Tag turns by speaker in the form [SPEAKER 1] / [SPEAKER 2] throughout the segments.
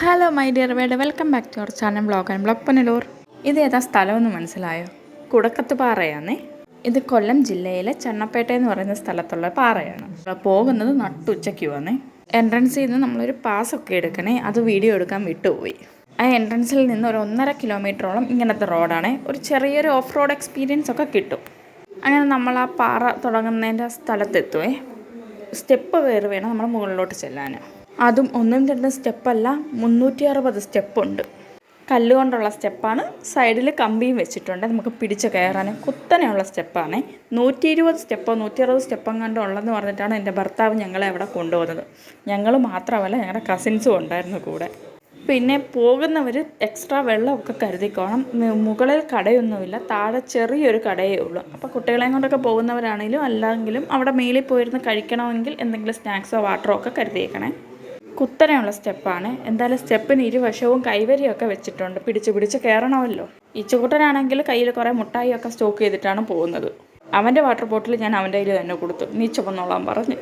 [SPEAKER 1] Hello my dear word welcome back to our channel blog and blog Punalur ഇത് ഏതാ സ്ഥലമെന്ന് മനസ്സിലായോ? കുടക്കത്ത് പാറയാന്നേ ഇത് കൊല്ലം ജില്ലയിലെ ചണ്ണപ്പേട്ട എന്ന് പറയുന്ന സ്ഥലത്തുള്ള പാറയാണ്. പോകുന്നത് നട്ടുച്ചയ്ക്ക് വന്നേ എൻട്രൻസിൽ നിന്ന് നമ്മളൊരു ഒക്കെ എടുക്കണേ. അത് വീഡിയോ എടുക്കാൻ വിട്ടുപോയി. ആ എൻട്രൻസിൽ നിന്ന് ഒരു ഒന്നര കിലോമീറ്ററോളം ഇങ്ങനത്തെ റോഡാണ് ഒരു ചെറിയൊരു ഓഫ് റോഡ് എക്സ്പീരിയൻസ് ഒക്കെ കിട്ടും. അങ്ങനെ നമ്മൾ ആ പാറ തുടങ്ങുന്നതിന്റെ സ്ഥലത്തെത്തുവേ. സ്റ്റെപ്പ് കയറി വേണം നമ്മൾ മുകളിലോട്ട് ചെല്ലാൻ. അതും ഒന്നും രണ്ടും സ്റ്റെപ്പല്ല മുന്നൂറ്റി അറുപത് സ്റ്റെപ്പുണ്ട്. കല്ലുകൊണ്ടുള്ള സ്റ്റെപ്പാണ്. സൈഡിൽ കമ്പിയും വെച്ചിട്ടുണ്ട്. നമുക്ക് പിടിച്ച് കയറാൻ കുത്തനെയുള്ള സ്റ്റെപ്പാണ്. നൂറ്റി ഇരുപത് സ്റ്റെപ്പോ നൂറ്റി അറുപത് സ്റ്റെപ്പം കണ്ടോ ഉള്ളതെന്ന് പറഞ്ഞിട്ടാണ് എന്റെ ഭർത്താവ് ഞങ്ങളെ അവിടെ കൊണ്ടുപോകുന്നത്. ഞങ്ങൾ മാത്രമല്ല ഞങ്ങളുടെ കസിൻസും ഉണ്ടായിരുന്നു കൂടെ. പിന്നെ പോകുന്നവർ എക്സ്ട്രാ വെള്ളമൊക്കെ കരുതിക്കോണം. മുകളിൽ കടയൊന്നുമില്ല. താഴെ ചെറിയൊരു കടയേ ഉള്ളൂ. അപ്പോൾ കുട്ടികളെയും കൊണ്ടൊക്കെ പോകുന്നവരാണെങ്കിലും അല്ലെങ്കിലും അവിടെ മേളിൽ പോയിരുന്ന് കഴിക്കണമെങ്കിൽ എന്തെങ്കിലും സ്നാക്സോ വാട്ടറോ ഒക്കെ കരുതിയേക്കണേ. കുത്തനെയുള്ള സ്റ്റെപ്പാണ്. എന്തായാലും സ്റ്റെപ്പിന് ഇരുവശവും കൈവരിയൊക്കെ വെച്ചിട്ടുണ്ട്. പിടിച്ച് പിടിച്ച് കയറണമല്ലോ. ഈ ചൂട്ടനാണെങ്കിൽ കയ്യിൽ കുറേ മുട്ടായിയൊക്കെ സ്റ്റോക്ക് ചെയ്തിട്ടാണ് പോകുന്നത്. അവന്റെ വാട്ടർ ബോട്ടിൽ ഞാൻ അവന്റെ കയ്യിൽ തന്നെ കൊടുത്തു. നീ ചുമന്നോളാൻ പറഞ്ഞ്.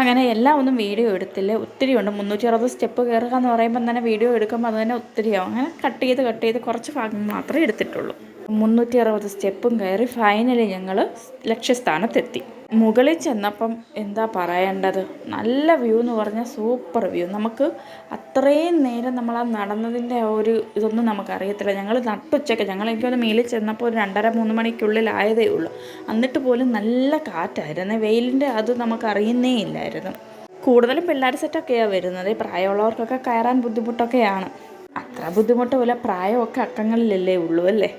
[SPEAKER 1] അങ്ങനെ എല്ലാം ഒന്നും വീഡിയോ എടുത്തില്ല. ഒത്തിരി ഉണ്ട്. മുന്നൂറ്റി അറുപത് സ്റ്റെപ്പ് കയറുക എന്ന് പറയുമ്പോൾ തന്നെ വീഡിയോ എടുക്കുമ്പോൾ അത് തന്നെ ഒത്തിരിയാവും. അങ്ങനെ കട്ട് ചെയ്ത് കട്ട് ചെയ്ത് കുറച്ച് ഭാഗം മാത്രമേ എടുത്തിട്ടുള്ളൂ. മുന്നൂറ്റി അറുപത് സ്റ്റെപ്പും കയറി ഫൈനലി ഞങ്ങൾ ലക്ഷ്യസ്ഥാനത്തെത്തി. മുകളിൽ ചെന്നപ്പം എന്താ പറയേണ്ടത്? നല്ല വ്യൂ എന്ന് പറഞ്ഞാൽ സൂപ്പർ വ്യൂ നമുക്ക് അത്രയും നേരം നമ്മൾ ആ നടന്നതിന്റെ ആ ഒരു ഇതൊന്നും നമുക്കറിയത്തില്ല ഞങ്ങൾ നട്ടുച്ചയ്ക്ക് ഞങ്ങൾ എനിക്കൊന്ന് മേലിൽ ചെന്നപ്പോൾ ഒരു രണ്ടര മൂന്ന് മണിക്കുള്ളിലായതേ ഉള്ളൂ. എന്നിട്ട് പോലും നല്ല കാറ്റായിരുന്നു. വെയിലിന്റെ അത് നമുക്ക് അറിയുന്നേ ഇല്ലായിരുന്നു. കൂടുതലും പിള്ളേർ സെറ്റൊക്കെയാണ് വരുന്നത്. പ്രായമുള്ളവർക്കൊക്കെ കയറാൻ ബുദ്ധിമുട്ടൊക്കെയാണ്. അത്ര ബുദ്ധിമുട്ടുമില്ല. പ്രായമൊക്കെ അക്കങ്ങളിലല്ലേ ഉള്ളൂ അല്ലേ?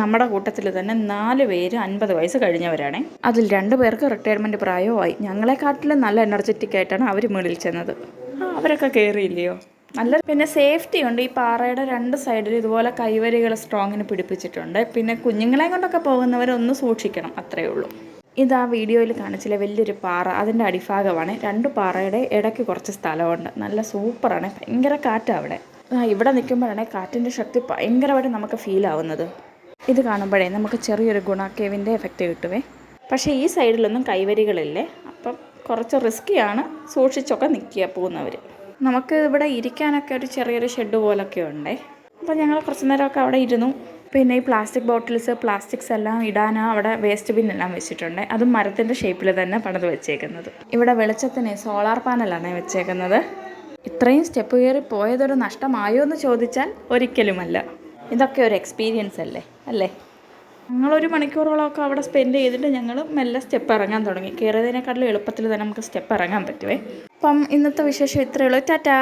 [SPEAKER 1] നമ്മുടെ കൂട്ടത്തിൽ തന്നെ നാല് പേര് അൻപത് വയസ്സ് കഴിഞ്ഞവരാണേ. അതിൽ രണ്ട് പേർക്ക് റിട്ടയർമെന്റ് പ്രായവുമായി. ഞങ്ങളെക്കാട്ടിലും നല്ല എനർജറ്റിക് ആയിട്ടാണ് അവർ മുകളിൽ ചെന്നത്. അവരൊക്കെ കയറിയില്ലയോ നല്ല പിന്നെ സേഫ്റ്റി ഉണ്ട്. ഈ പാറയുടെ രണ്ട് സൈഡിൽ ഇതുപോലെ കൈവരികൾ സ്ട്രോങ്ങിന് പിടിപ്പിച്ചിട്ടുണ്ട്. പിന്നെ കുഞ്ഞുങ്ങളെ കൊണ്ടൊക്കെ പോകുന്നവരൊന്ന് സൂക്ഷിക്കണം അത്രയേ ഉള്ളൂ. ഇത് ആ വീഡിയോയിൽ കാണിച്ചില്ല വലിയൊരു പാറ. അതിന്റെ അടിഭാഗമാണ് രണ്ട് പാറയുടെ ഇടയ്ക്ക് കുറച്ച് സ്ഥലമുണ്ട്. നല്ല സൂപ്പറാണ്. ഭയങ്കര കാറ്റാണ് അവിടെ. ഇവിടെ നിൽക്കുമ്പോഴാണ് കാറ്റിന്റെ ശക്തി ഭയങ്കരമായിട്ട് നമുക്ക് ഫീൽ ആവുന്നത്. ഇത് കാണുമ്പോഴേ നമുക്ക് ചെറിയൊരു ഗുണാക്കേവിന്റെ എഫക്റ്റ് കിട്ടുവേ. പക്ഷേ ഈ സൈഡിലൊന്നും കൈവരികളില്ലേ? അപ്പം കുറച്ച് റിസ്ക്കിയാണ് സൂക്ഷിച്ചൊക്കെ നിൽക്കുക പോകുന്നവർ നമുക്ക് ഇവിടെ ഇരിക്കാനൊക്കെ ഒരു ചെറിയൊരു ഷെഡ് പോലൊക്കെ ഉണ്ടേ. അപ്പോൾ ഞങ്ങൾ കുറച്ച് നേരമൊക്കെ അവിടെ ഇരുന്നു. പിന്നെ ഈ പ്ലാസ്റ്റിക് ബോട്ടിൽസ് പ്ലാസ്റ്റിക്സ് എല്ലാം ഇടാൻ അവിടെ വേസ്റ്റ് ബിൻ എല്ലാം വെച്ചിട്ടുണ്ട്. അതും മരത്തിന്റെ ഷേപ്പിൽ തന്നെ പണിത് വെച്ചേക്കുന്നത്. ഇവിടെ വെളിച്ചത്തിന് സോളാർ പാനലാണ് വെച്ചേക്കുന്നത്. ഇത്രയും സ്റ്റെപ്പ് കയറി പോയതൊരു നഷ്ടമായോ എന്ന് ചോദിച്ചാൽ ഒരിക്കലുമല്ല. ഇതൊക്കെ ഒരു എക്സ്പീരിയൻസ് അല്ലേ? അല്ലേ? ഞങ്ങളൊരു മണിക്കൂറോളമൊക്കെ അവിടെ സ്പെൻഡ് ചെയ്തിട്ട് ഞങ്ങൾ മെല്ലെ സ്റ്റെപ്പ് ഇറങ്ങാൻ തുടങ്ങി. കയറിയതിനെക്കാട്ടിലും എളുപ്പത്തിൽ തന്നെ നമുക്ക് സ്റ്റെപ്പ് ഇറങ്ങാൻ പറ്റുമേ അപ്പം ഇന്നത്തെ വിശേഷം ഇത്രയേ ഉള്ളൂ. ടാറ്റാ.